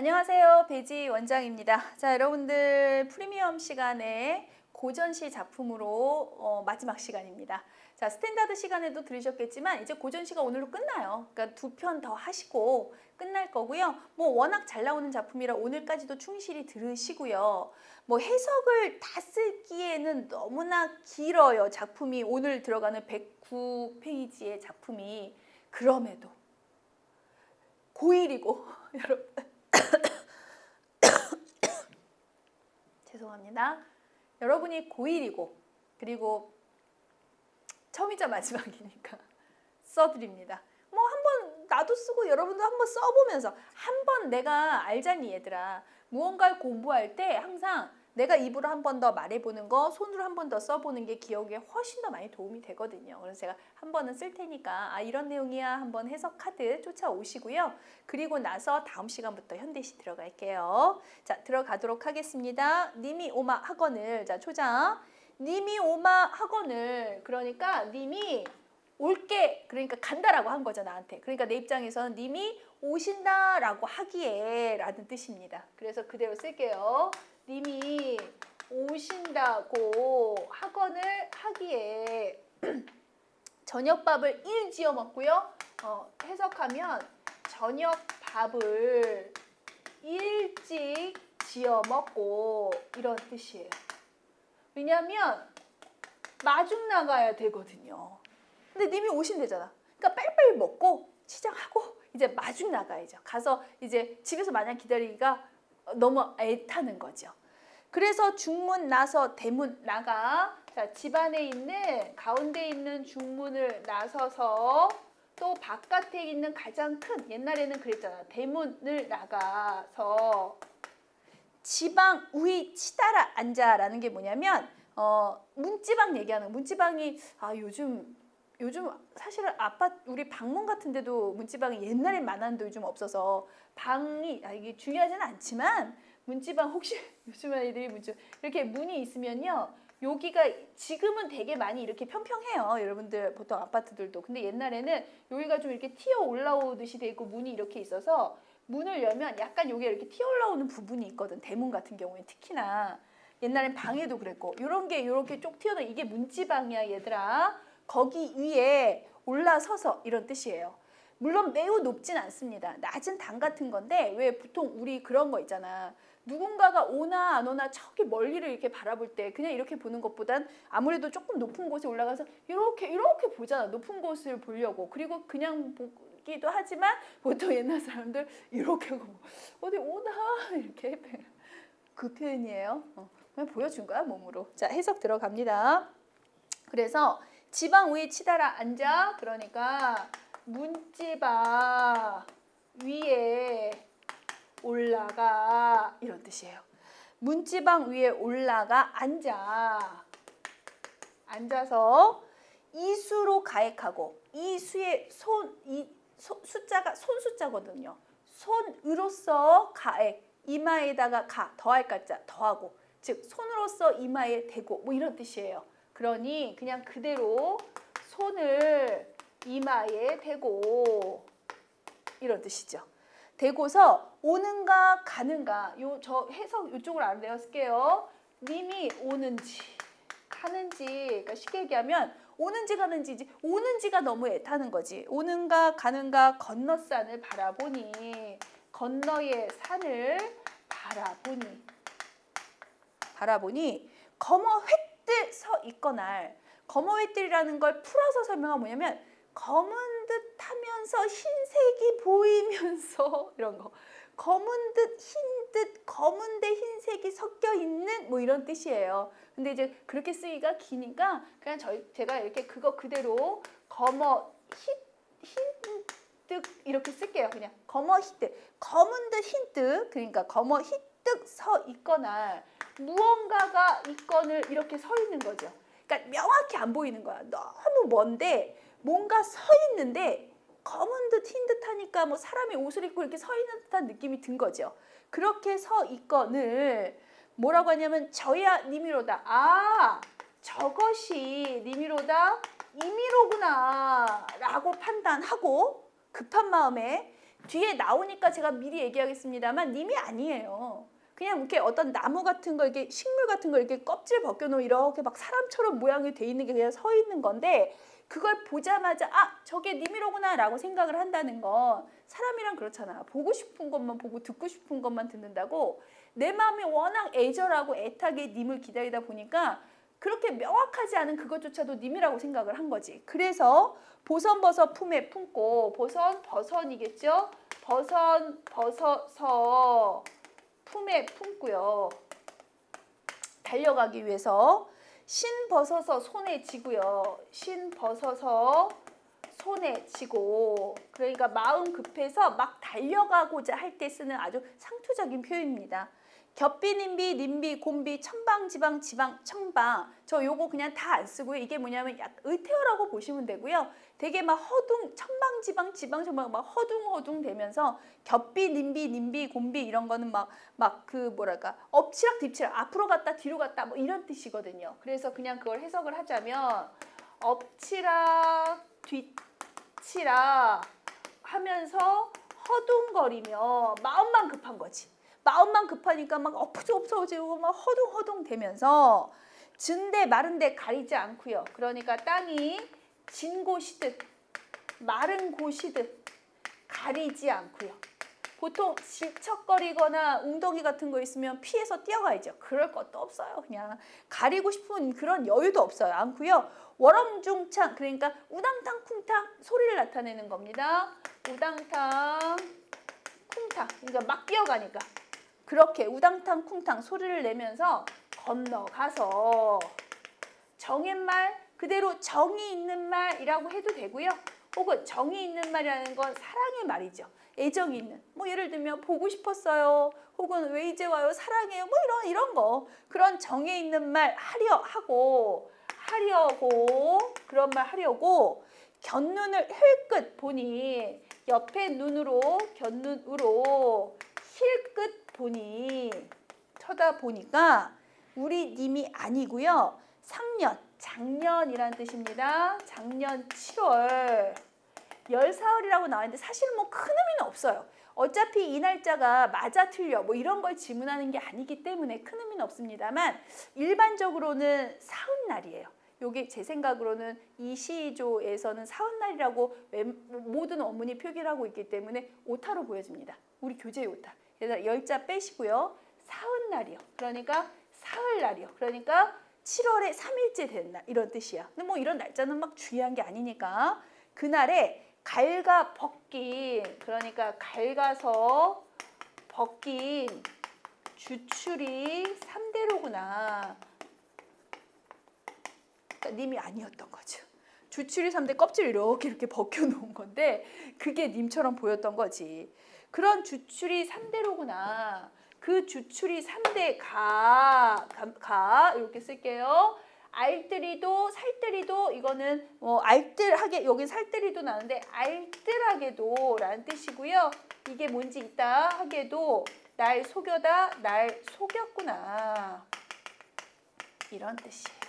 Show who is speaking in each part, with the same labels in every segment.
Speaker 1: 안녕하세요. 배지 원장입니다. 자, 여러분들 프리미엄 시간에 고전시 작품으로 어, 마지막 시간입니다. 자, 스탠다드 시간에도 들으셨겠지만 이제 고전시가 오늘로 끝나요. 그러니까 두 편 더 하시고 끝날 거고요. 뭐 워낙 잘 나오는 작품이라 오늘까지도 충실히 들으시고요. 뭐 해석을 다 쓰기에는 너무나 길어요. 작품이 오늘 들어가는 109페이지의 작품이 그럼에도 고1이고 여러분 죄송합니다. 여러분이 고1이고 그리고 처음이자 마지막이니까 써드립니다. 뭐 한번 나도 쓰고 여러분도 한번 써보면서 한번 내가 알잖니 얘들아. 무언가를 공부할 때 항상 내가 입으로 한 번 더 말해보는 거, 손으로 한 번 더 써보는 게 기억에 훨씬 더 많이 도움이 되거든요. 그래서 제가 한 번은 쓸 테니까 아 이런 내용이야 한번 해석 카드 쫓아오시고요. 그리고 나서 다음 시간부터 현대시 들어갈게요. 자 들어가도록 하겠습니다. 님이 오마 학원을 자 초장 님이 오마 학원을 그러니까 님이 올게 그러니까 간다라고 한 거죠 나한테 그러니까 내 입장에서는 님이 오신다라고 하기에 라는 뜻입니다 그래서 그대로 쓸게요 님이 오신다고 학원을 하기에 저녁밥을 일 지어 먹고요 어, 해석하면 저녁밥을 일찍 지어 먹고 이런 뜻이에요 왜냐하면 마중 나가야 되거든요. 근데 님이 오신대잖아. 그러니까 빨리빨리 먹고 치장하고 이제 마중 나가야죠. 가서 이제 집에서 마냥 기다리기가 너무 애타는 거죠. 그래서 중문 나서 대문 나가. 자, 집안에 있는 가운데 있는 중문을 나서서 또 바깥에 있는 가장 큰 옛날에는 그랬잖아. 대문을 나가서 지방 우위 치다라 앉아라는 게 뭐냐면 어 문지방 얘기하는 거. 문지방이 아 요즘 요즘 사실은 아파트 우리 방문 같은데도 문지방이 옛날엔 많았는데 요즘 없어서 방이 아 이게 중요하지는 않지만 문지방 혹시 요즘 아이들이 문지 이렇게 문이 있으면요 여기가 지금은 되게 많이 이렇게 평평해요 여러분들 보통 아파트들도 근데 옛날에는 여기가 좀 이렇게 튀어 올라오듯이 돼 있고 문이 이렇게 있어서 문을 열면 약간 여기 이렇게 튀어 올라오는 부분이 있거든. 대문 같은 경우에 특히나 옛날엔 방에도 그랬고 이런 게 이렇게 쭉 튀어나 이게 문지방이야 얘들아. 거기 위에 올라서서 이런 뜻이에요. 물론 매우 높진 않습니다. 낮은 당 같은 건데 왜 보통 우리 그런 거 있잖아. 누군가가 오나 안 오나 저기 멀리를 이렇게 바라볼 때 그냥 이렇게 보는 것보단 아무래도 조금 높은 곳에 올라가서 이렇게 이렇게 보잖아. 높은 곳을 보려고. 그리고 그냥 보기도 하지만 보통 옛날 사람들 이렇게 하고 어디 오나 이렇게 그 표현이에요. 어, 그냥 보여준 거야 몸으로. 자 해석 들어갑니다. 그래서 지방 위에 치다라 앉아 그러니까 문지방 위에 올라가 이런 뜻이에요. 문지방 위에 올라가 앉아 앉아서 이수로 가액하고 이수의 손이 숫자가 손 숫자거든요. 손으로서 가액 이마에다가 가 더할 가자 더하고 즉 손으로서 이마에 대고 뭐 이런 뜻이에요. 그러니 그냥 그대로 손을 이마에 대고 이런 뜻이죠. 대고서 오는가 가는가 요 저 해석 이쪽으로 안 쓸게요. 님이 오는지 가는지 그러니까 쉽게 얘기하면 오는지 가는지 오는지가 너무 애타는 거지. 오는가 가는가 건너산을 바라보니 건너의 산을 바라보니 바라보니 검어 획들 서 있거날 검어 획들이라는 걸 풀어서 설명하면 뭐냐면 검은 듯 하면서 흰색이 보이면서 이런 거 검은 듯 흰 듯 검은 데 흰색이 섞여 있는 뭐 이런 뜻이에요. 근데 이제 그렇게 쓰기가 기니까 그냥 저희 제가 이렇게 그거 그대로 검어 흰듯 이렇게 쓸게요. 그냥 검어 흰듯 검은 듯 흰듯 그러니까 검어 흰듯 서 있거나 무언가가 있건을 이렇게 서 있는 거죠. 그러니까 명확히 안 보이는 거야. 너무 먼데 뭔가 서 있는데 검은 듯 흰 듯 하니까 뭐 사람이 옷을 입고 이렇게 서 있는 듯한 느낌이 든 거죠. 그렇게 서 있건을 뭐라고 하냐면 저야 니미로다. 아 저것이 니미로다 이미로구나 라고 판단하고 급한 마음에 뒤에 나오니까 제가 미리 얘기하겠습니다만 님이 아니에요. 그냥 이렇게 어떤 나무 같은 거 이렇게 식물 같은 거 이렇게 껍질 벗겨놓은 이렇게 막 사람처럼 모양이 돼 있는 게 그냥 서 있는 건데 그걸 보자마자 아 저게 님이로구나 라고 생각을 한다는 건 사람이랑 그렇잖아. 보고 싶은 것만 보고 듣고 싶은 것만 듣는다고 내 마음이 워낙 애절하고 애타게 님을 기다리다 보니까 그렇게 명확하지 않은 그것조차도 님이라고 생각을 한 거지. 그래서 보선 버섯 품에 품고 보선 버선이겠죠. 버선 버섯서 품에 품고요. 달려가기 위해서 신 벗어서 손에 쥐고요. 신 벗어서 손에 쥐고 그러니까 마음 급해서 막 달려가고자 할 때 쓰는 아주 상투적인 표현입니다. 겹비, 님비, 님비, 곰비, 천방, 지방, 지방, 청방. 저 요거 그냥 다 안 쓰고요. 이게 뭐냐면 약 의태어라고 보시면 되고요. 되게 막 허둥, 천방, 지방, 지방, 청방 막 허둥허둥 되면서 겹비, 님비, 님비, 곰비 이런 거는 막 막 그 뭐랄까 엎치락 뒤치락 앞으로 갔다 뒤로 갔다 뭐 이런 뜻이거든요. 그래서 그냥 그걸 해석을 하자면 엎치락 뒤치락 하면서 허둥거리며 마음만 급한 거지. 마음만 급하니까 막 엎어져엎어지고 막 허둥허둥 되면서 진데 마른데 가리지 않고요. 그러니까 땅이 진 곳이듯 마른 곳이듯 가리지 않고요. 보통 질척거리거나 웅덩이 같은 거 있으면 피해서 뛰어가야죠. 그럴 것도 없어요. 그냥 가리고 싶은 그런 여유도 없어요. 않고요. 월엄중창 그러니까 우당탕 쿵탕 소리를 나타내는 겁니다. 우당탕 쿵탕 그러니까 막 뛰어가니까 그렇게 우당탕 쿵탕 소리를 내면서 건너가서 정의 말 그대로 정이 있는 말이라고 해도 되고요. 혹은 정이 있는 말이라는 건 사랑의 말이죠. 애정이 있는. 뭐 예를 들면 보고 싶었어요. 혹은 왜 이제 와요? 사랑해요. 뭐 이런 이런 거. 그런 정에 있는 말 하려 하고 하려고 그런 말 하려고 곁눈을 힐끗 보니 옆에 눈으로 곁눈으로 힐끗 보니 쳐다보니까 우리 님이 아니고요. 상년, 작년이라는 뜻입니다. 작년 7월 열사흘이라고 나왔는데 사실 뭐큰 의미는 없어요. 어차피 이 날짜가 맞아 틀려 뭐 이런 걸 지문하는 게 아니기 때문에 큰 의미는 없습니다만 일반적으로는 사흔날이에요. 요게 제 생각으로는 이 시조에서는 사흔날이라고 웬- 모든 어머니 표기를 하고 있기 때문에 오타로 보여집니다. 우리 교재의 오타. 그래서 열자 빼시고요. 사흔 날이요. 그러니까 사흘 날이요. 그러니까 7월에 3일째 되는 날 이런 뜻이야. 근데 뭐 이런 날짜는 막 중요한 게 아니니까 그날에 갈가 벗긴 그러니까 갈가서 벗긴 주출이 3대로구나. 그러니까 님이 아니었던 거죠. 주출이 3대 껍질 이렇게 이렇게 벗겨 놓은 건데 그게 님처럼 보였던 거지. 그런 주출이 3대로구나. 그 주출이 3대 가, 가, 가 이렇게 쓸게요. 알뜰이도 살뜰이도 이거는 뭐 알뜰하게 여기 살뜰이도 나는데 알뜰하게도 라는 뜻이고요. 이게 뭔지 이따 하게도 날 속여다 날 속였구나 이런 뜻이에요.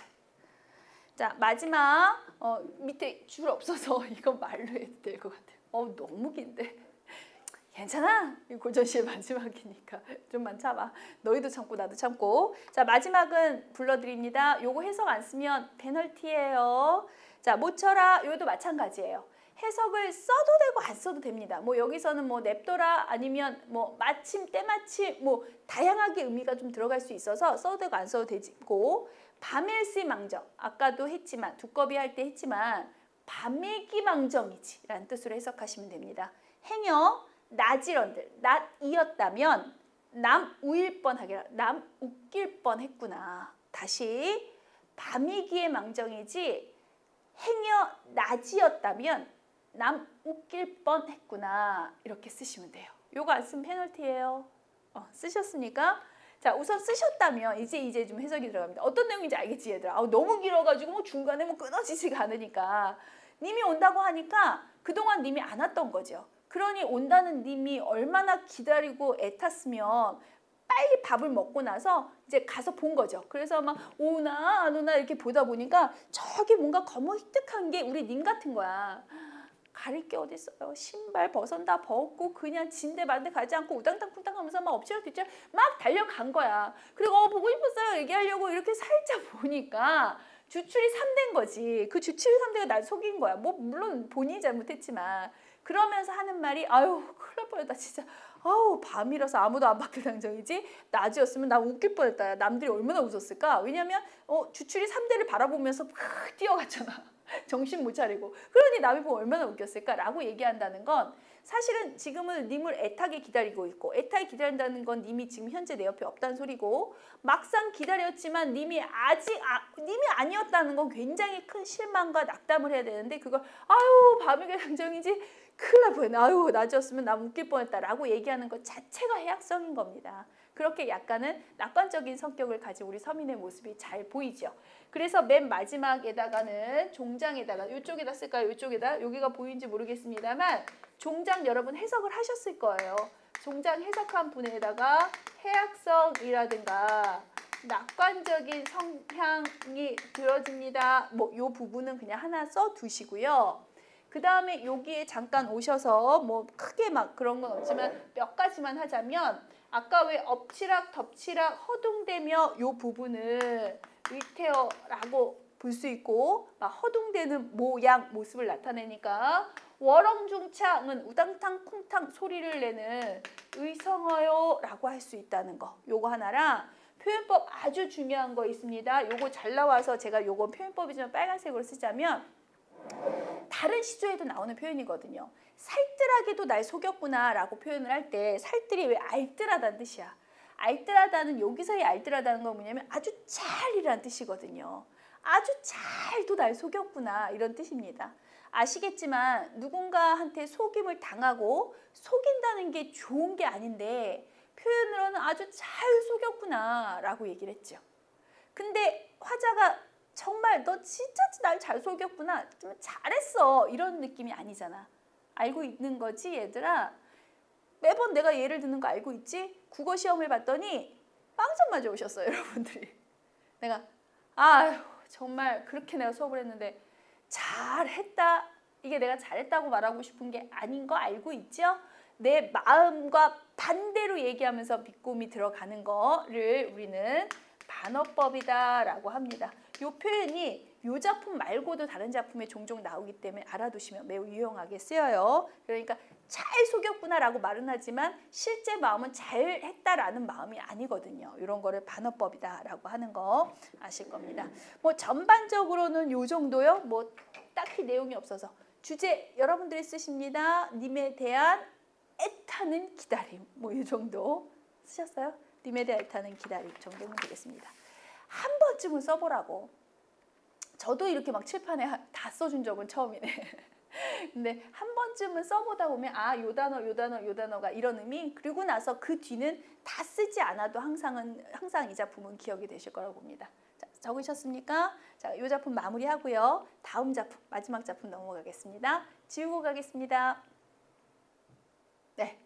Speaker 1: 자 마지막 어, 밑에 줄 없어서 이건 말로 해도 될 것 같아요. 어 너무 긴데. 괜찮아. 이 고전 시의 마지막이니까 좀만 참아. 너희도 참고 나도 참고. 자 마지막은 불러드립니다. 요거 해석 안 쓰면 페널티예요. 자 모쳐라. 요도 마찬가지예요. 해석을 써도 되고 안 써도 됩니다. 뭐 여기서는 뭐 냅둬라 아니면 뭐 마침 때마침 뭐 다양하게 의미가 좀 들어갈 수 있어서 써도 되고 안 써도 되고 밤일시망정 아까도 했지만 두꺼비 할 때 했지만 밤일기망정이지 라는 뜻으로 해석하시면 됩니다. 행여 나지런들 낫이었다면 남 우일 뻔하게 남 웃길 뻔했구나. 다시 밤이기의 망정이지 행여 낮이었다면 남 웃길 뻔했구나 이렇게 쓰시면 돼요. 요거 안 쓰면 페널티예요. 어, 쓰셨습니까? 자 우선 쓰셨다면 이제 이제 좀 해석이 들어갑니다. 어떤 내용인지 알겠지 얘들아. 아우, 너무 길어가지고 뭐 중간에 뭐 끊어지지가 않으니까 님이 온다고 하니까 그동안 님이 안 왔던 거죠. 그러니 온다는 님이 얼마나 기다리고 애탔으면 빨리 밥을 먹고 나서 이제 가서 본 거죠. 그래서 막 오나 안 오나 이렇게 보다 보니까 저기 뭔가 거머히뜩한 게 우리 님 같은 거야. 가릴 게 어딨어요. 신발 벗은 다 벗고 그냥 진대 만대 가지 않고 우당탕쿵탕 하면서 막 엎치락 뒤치락 막 달려간 거야. 그리고 어, 보고 싶었어요. 얘기하려고 이렇게 살짝 보니까 주출이 3대인 거지. 그 주출이 3대가 날 속인 거야. 뭐 물론 본인이 잘못했지만 그러면서 하는 말이 아유 큰일 날 뻔했다 진짜. 아우 밤이라서 아무도 안 받길 당정이지? 낮이었으면 나 웃길 뻔했다. 야, 남들이 얼마나 웃었을까? 왜냐면 어, 주출이 3대를 바라보면서 막 뛰어갔잖아. 정신 못 차리고. 그러니 남이 보면 얼마나 웃겼을까라고 얘기한다는 건 사실은 지금은 님을 애타게 기다리고 있고 애타게 기다린다는 건 님이 지금 현재 내 옆에 없다는 소리고 막상 기다렸지만 님이 아직 아, 님이 아니었다는 건 굉장히 큰 실망과 낙담을 해야 되는데 그걸 아유 밤이게 당정이지 큰일 날 뻔했네. 아유 낮이었으면 나 웃길 뻔했다 라고 얘기하는 것 자체가 해악성인 겁니다. 그렇게 약간은 낙관적인 성격을 가진 우리 서민의 모습이 잘 보이죠. 그래서 맨 마지막에다가는 종장에다가 이쪽에다 쓸까요? 이쪽에다 여기가 보이는지 모르겠습니다만 종장 여러분 해석을 하셨을 거예요. 종장 해석한 분에다가 해악성이라든가 낙관적인 성향이 들어집니다. 뭐이 부분은 그냥 하나 써 두시고요. 그 다음에 여기에 잠깐 오셔서 뭐 크게 막 그런 건 없지만 몇 가지만 하자면 아까 왜 엎치락 덮치락 허둥대며 요 부분을 의태어라고 볼 수 있고 막 허둥대는 모양 모습을 나타내니까 월엉중창은 우당탕 쿵탕 소리를 내는 의성어요라고 할 수 있다는 거 요거 하나랑 표현법 아주 중요한 거 있습니다 요거 잘 나와서 제가 요거 표현법이지만 빨간색으로 쓰자면 다른 시조에도 나오는 표현이거든요. 살뜰하게도 날 속였구나라고 표현을 할 때 살뜰이 왜 알뜰하다는 뜻이야. 알뜰하다는 여기서의 알뜰하다는 건 뭐냐면 아주 잘이라는 뜻이거든요. 아주 잘도 날 속였구나 이런 뜻입니다. 아시겠지만 누군가한테 속임을 당하고 속인다는 게 좋은 게 아닌데 표현으로는 아주 잘 속였구나라고 얘기를 했죠. 근데 화자가 정말 너 진짜 날 잘 속였구나. 좀 잘했어. 이런 느낌이 아니잖아. 알고 있는 거지, 얘들아. 매번 내가 예를 드는 거 알고 있지? 국어 시험을 봤더니 빵점 맞아 오셨어요, 여러분들이. 내가 아휴, 정말 그렇게 내가 수업을 했는데 잘했다. 이게 내가 잘했다고 말하고 싶은 게 아닌 거 알고 있죠? 내 마음과 반대로 얘기하면서 비꼼이 들어가는 거를 우리는 반어법이다라고 합니다. 이 표현이 이 작품 말고도 다른 작품에 종종 나오기 때문에 알아두시면 매우 유용하게 쓰여요. 그러니까 잘 속였구나라고 말은 하지만 실제 마음은 잘 했다라는 마음이 아니거든요. 이런 거를 반어법이다라고 하는 거 아실 겁니다. 뭐 전반적으로는 요 정도요. 뭐 딱히 내용이 없어서 주제 여러분들이 쓰십니다. 님에 대한 애타는 기다림 뭐 이 정도 쓰셨어요? 님에 대한 애타는 기다림 정도면 되겠습니다. 한 번쯤은 써보라고. 저도 이렇게 막 칠판에 하- 다 써준 적은 처음이네. 근데 한 번쯤은 써보다 보면 아, 요 단어, 요 단어, 요 단어가 이런 의미. 그리고 나서 그 뒤는 다 쓰지 않아도 항상은 항상 이 작품은 기억이 되실 거라고 봅니다. 자, 적으셨습니까? 자, 요 작품 마무리하고요. 다음 작품, 마지막 작품 넘어가겠습니다. 지우고 가겠습니다. 네.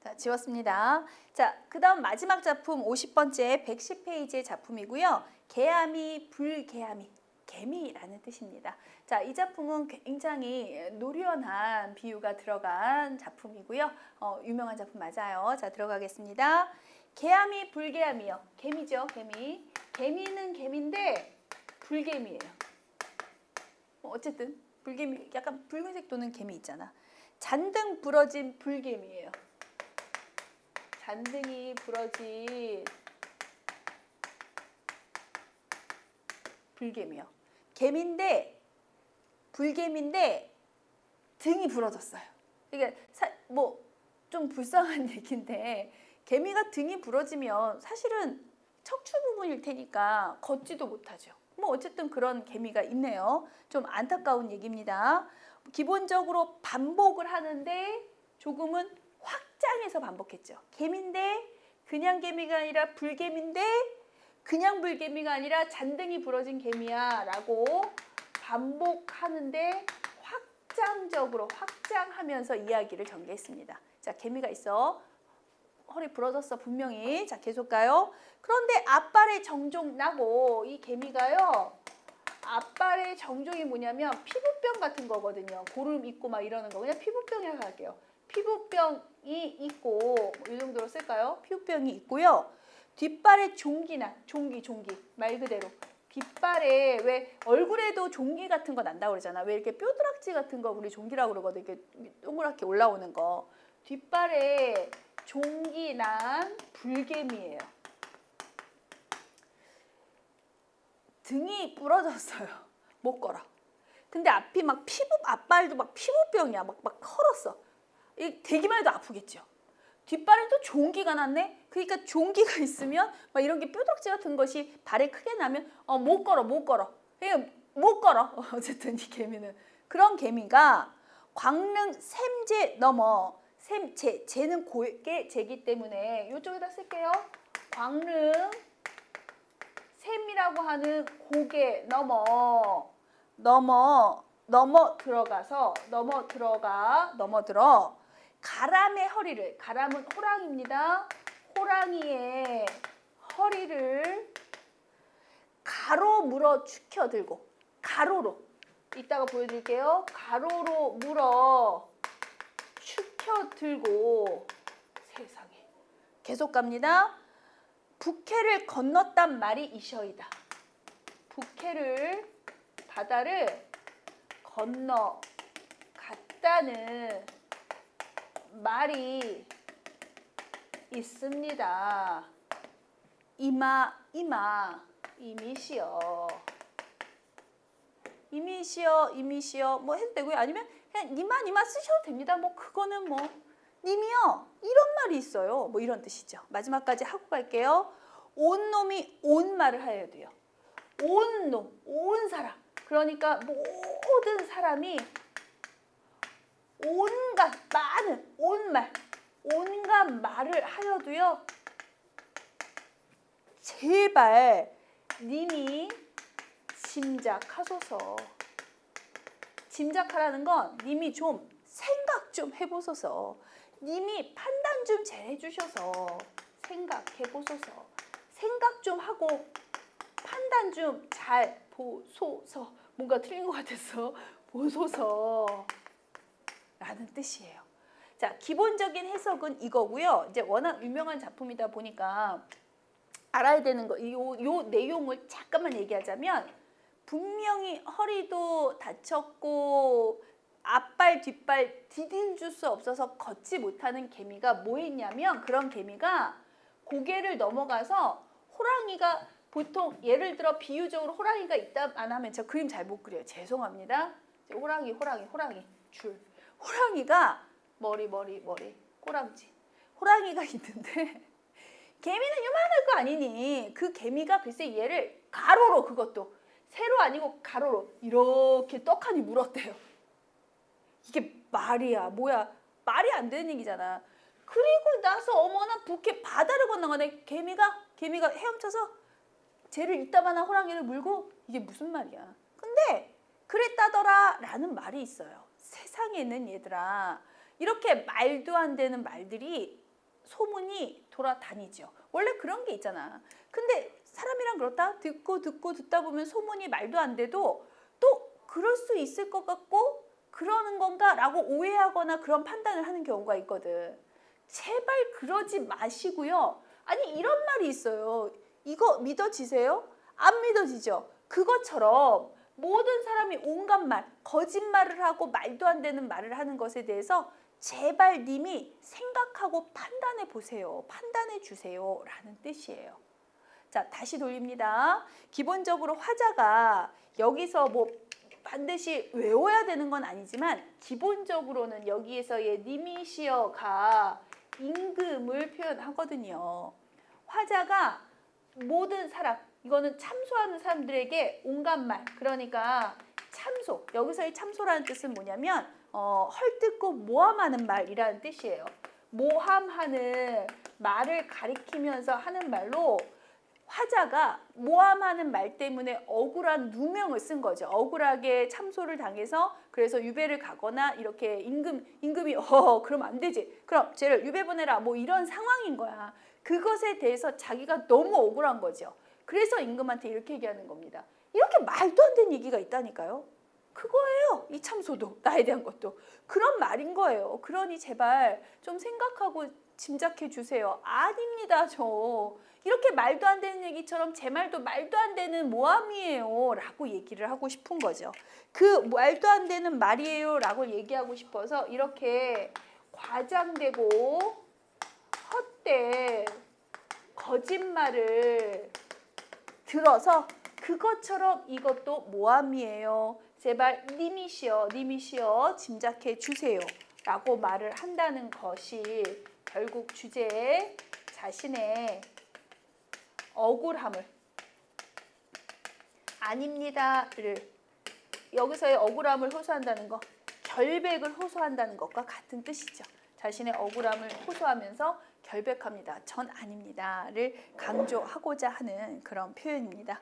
Speaker 1: 자, 지웠습니다. 자, 그 다음 마지막 작품 50번째 110페이지의 작품이고요. 개아미, 불개아미, 개미라는 뜻입니다. 자, 이 작품은 굉장히 노련한 비유가 들어간 작품이고요. 어, 유명한 작품 맞아요. 자, 들어가겠습니다. 개아미, 불개아미요. 개미죠, 개미. 개미는 개미인데 불개미예요. 뭐 어쨌든 불개미, 약간 붉은색 도는 개미 있잖아. 잔등 부러진 불개미예요. 잔등이 부러진 불개미요. 개미인데 불개미인데 등이 부러졌어요. 이게 뭐좀 불쌍한 얘기인데 개미가 등이 부러지면 사실은 척추 부분일 테니까 걷지도 못하죠. 뭐 어쨌든 그런 개미가 있네요. 좀 안타까운 얘기입니다. 기본적으로 반복을 하는데 조금은 확장해서 반복했죠. 개미인데 그냥 개미가 아니라 불개미인데 그냥 불개미가 아니라 잔등이 부러진 개미야 라고 반복하는데 확장적으로 확장하면서 이야기를 전개했습니다. 자, 개미가 있어. 허리 부러졌어 분명히. 자, 계속 가요. 그런데 앞발에 정종 나고 이 개미가요. 앞발의 정종이 뭐냐면 피부병 같은 거거든요. 고름 있고 막 이러는 거. 그냥 피부병이라고 할게요. 피부병이 있고 뭐 이 정도로 쓸까요? 피부병이 있고요. 뒷발에 종기나 종기 종기 말 그대로 뒷발에 왜 얼굴에도 종기 같은 거 난다고 그러잖아. 왜 이렇게 뾰드락지 같은 거 우리 종기라고 그러거든. 이렇게 동그랗게 올라오는 거. 뒷발에 종기 난 불개미예요. 등이 부러졌어요. 못 걸어. 근데 앞이 막 피부 앞발도 막 피부병이야. 막막 헐었어. 이 대기만 해도 아프겠죠. 뒷발에 또 종기가 났네. 그러니까 종기가 있으면 막 이런 게 뾰족지 같은 것이 발에 크게 나면 어 못 걸어 못 걸어. 그냥 못 걸어. 어쨌든 이 개미는 그런 개미가 광릉 샘제 넘어 샘제 제는 고개 제기 때문에 이쪽에다 쓸게요. 광릉 샘이라고 하는 고개 넘어 넘어 넘어 들어가서 넘어 들어가 넘어 들어 가람의 허리를 가람은 호랑이입니다. 호랑이의 허리를 가로 물어 축혀 들고 가로로 이따가 보여드릴게요. 가로로 물어 축혀 들고 세상에 계속 갑니다. 북해를 건넜단 말이 이셔이다. 북해를 바다를 건너 갔다는 말이 있습니다. 이마 이마 이미시여 이미시여 이미시여 뭐 해도 되고요. 아니면 그냥 니마 니마 쓰셔도 됩니다. 뭐 그거는 뭐 님이요 이런 말이 있어요. 뭐 이런 뜻이죠. 마지막까지 하고 갈게요. 온 놈이 온 말을 하여야 돼요. 온 놈, 온 사람. 그러니까 모든 사람이 온갖 많은 온 말, 온갖 말을 하여도요. 제발 님이 짐작하소서. 짐작하라는 건 님이 좀 생각 좀 해보소서. 님이 판단 좀 잘 해주셔서 생각해 보소서. 생각 좀 하고 판단 좀 잘 보소서. 뭔가 틀린 것 같았어. 보소서. 라는 뜻이에요. 자, 기본적인 해석은 이거고요. 이제 워낙 유명한 작품이다 보니까 알아야 되는 거, 요, 요 내용을 잠깐만 얘기하자면 분명히 허리도 다쳤고 앞발 뒷발 디딘 수 없어서 걷지 못하는 개미가 뭐 했냐면 그런 개미가 고개를 넘어가서 호랑이가 보통 예를 들어 비유적으로 호랑이가 있다 안 하면 저 그림 잘 못 그려요. 죄송합니다. 호랑이 호랑이 호랑이 줄 호랑이가 머리 머리 머리 꼬랑지 호랑이가 있는데 개미는 요만할 거 아니니 그 개미가 글쎄 얘를 가로로 그것도 세로 아니고 가로로 이렇게 떡하니 물었대요. 이게 말이야 뭐야 말이 안 되는 얘기잖아. 그리고 나서 어머나 북해 바다를 건너가네 개미가 개미가 헤엄쳐서 쟤를 이따만한 호랑이를 물고 이게 무슨 말이야. 근데 그랬다더라 라는 말이 있어요. 세상에는 얘들아 이렇게 말도 안 되는 말들이 소문이 돌아다니죠. 원래 그런 게 있잖아. 근데 사람이랑 그렇다 듣고 듣고 듣다 보면 소문이 말도 안 돼도 또 그럴 수 있을 것 같고 그러는 건가라고 오해하거나 그런 판단을 하는 경우가 있거든. 제발 그러지 마시고요. 아니 이런 말이 있어요. 이거 믿어지세요? 안 믿어지죠? 그것처럼 모든 사람이 온갖 말, 거짓말을 하고 말도 안 되는 말을 하는 것에 대해서 제발 님이 생각하고 판단해 보세요. 판단해 주세요. 라는 뜻이에요. 자, 다시 돌립니다. 기본적으로 화자가 여기서 뭐 반드시 외워야 되는 건 아니지만 기본적으로는 여기에서의 니미시어가 임금을 표현하거든요. 화자가 모든 사람, 이거는 참소하는 사람들에게 온갖 말, 그러니까 참소. 여기서의 참소라는 뜻은 뭐냐면 어, 헐뜯고 모함하는 말이라는 뜻이에요. 모함하는 말을 가리키면서 하는 말로 화자가 모함하는 말 때문에 억울한 누명을 쓴 거죠. 억울하게 참소를 당해서 그래서 유배를 가거나 이렇게 임금 임금이 어 그럼 안 되지. 그럼 쟤를 유배 보내라. 뭐 이런 상황인 거야. 그것에 대해서 자기가 너무 억울한 거죠. 그래서 임금한테 이렇게 얘기하는 겁니다. 이렇게 말도 안 되는 얘기가 있다니까요. 그거예요. 이 참소도 나에 대한 것도 그런 말인 거예요. 그러니 제발 좀 생각하고 짐작해 주세요. 아닙니다, 저 이렇게 말도 안 되는 얘기처럼 제 말도 말도 안 되는 모함이에요 라고 얘기를 하고 싶은 거죠. 그 말도 안 되는 말이에요 라고 얘기하고 싶어서 이렇게 과장되고 헛된 거짓말을 들어서 그것처럼 이것도 모함이에요. 제발 님이시여 님이시여 짐작해 주세요. 라고 말을 한다는 것이 결국 주제에 자신의 억울함을 아닙니다를 여기서의 억울함을 호소한다는 거 결백을 호소한다는 것과 같은 뜻이죠. 자신의 억울함을 호소하면서 결백합니다. 전 아닙니다를 강조하고자 하는 그런 표현입니다.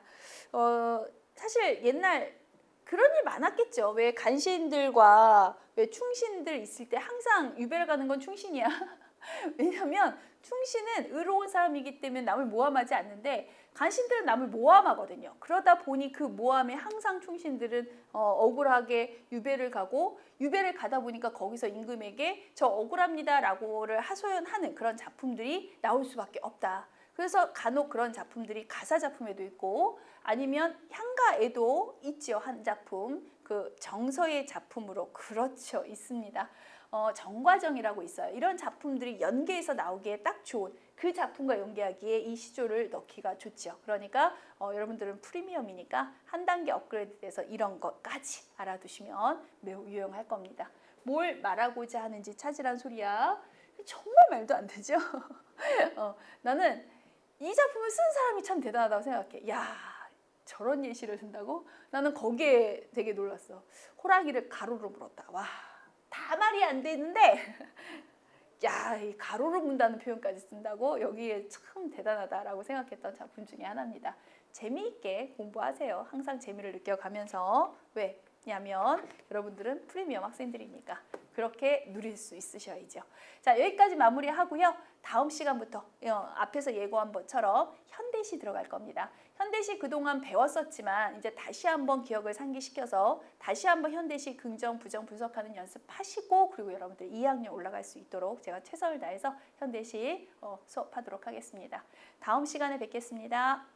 Speaker 1: 어, 사실 옛날 그런 일 많았겠죠. 왜 간신들과 왜 충신들 있을 때 항상 유배를 가는 건 충신이야. 왜냐하면 충신은 의로운 사람이기 때문에 남을 모함하지 않는데 간신들은 남을 모함하거든요. 그러다 보니 그 모함에 항상 충신들은 어, 억울하게 유배를 가고 유배를 가다 보니까 거기서 임금에게 저 억울합니다라고를 하소연하는 그런 작품들이 나올 수밖에 없다. 그래서 간혹 그런 작품들이 가사 작품에도 있고 아니면 향가에도 있죠 한 작품 그 정서의 작품으로 그렇죠 있습니다. 어, 정과정이라고 있어요. 이런 작품들이 연계해서 나오기에 딱 좋은 그 작품과 연계하기에 이 시조를 넣기가 좋죠. 그러니까 어, 여러분들은 프리미엄이니까 한 단계 업그레이드돼서 이런 것까지 알아두시면 매우 유용할 겁니다. 뭘 말하고자 하는지 찾으란 소리야. 정말 말도 안 되죠. 어, 나는 이 작품을 쓴 사람이 참 대단하다고 생각해. 야 저런 예시를 쓴다고? 나는 거기에 되게 놀랐어. 호랑이를 가로로 물었다. 와, 다 말이 안 되는데, 야, 이 가로로 문다는 표현까지 쓴다고? 여기에 참 대단하다라고 생각했던 작품 중에 하나입니다. 재미있게 공부하세요. 항상 재미를 느껴가면서. 왜? 냐면 여러분들은 프리미엄 학생들이니까 그렇게 누릴 수 있으셔야죠. 자 여기까지 마무리하고요. 다음 시간부터 어, 앞에서 예고한 것처럼 현대시 들어갈 겁니다. 현대시 그동안 배웠었지만 이제 다시 한번 기억을 상기시켜서 다시 한번 현대시 긍정 부정 분석하는 연습하시고 그리고 여러분들 2학년 올라갈 수 있도록 제가 최선을 다해서 현대시 어, 수업하도록 하겠습니다. 다음 시간에 뵙겠습니다.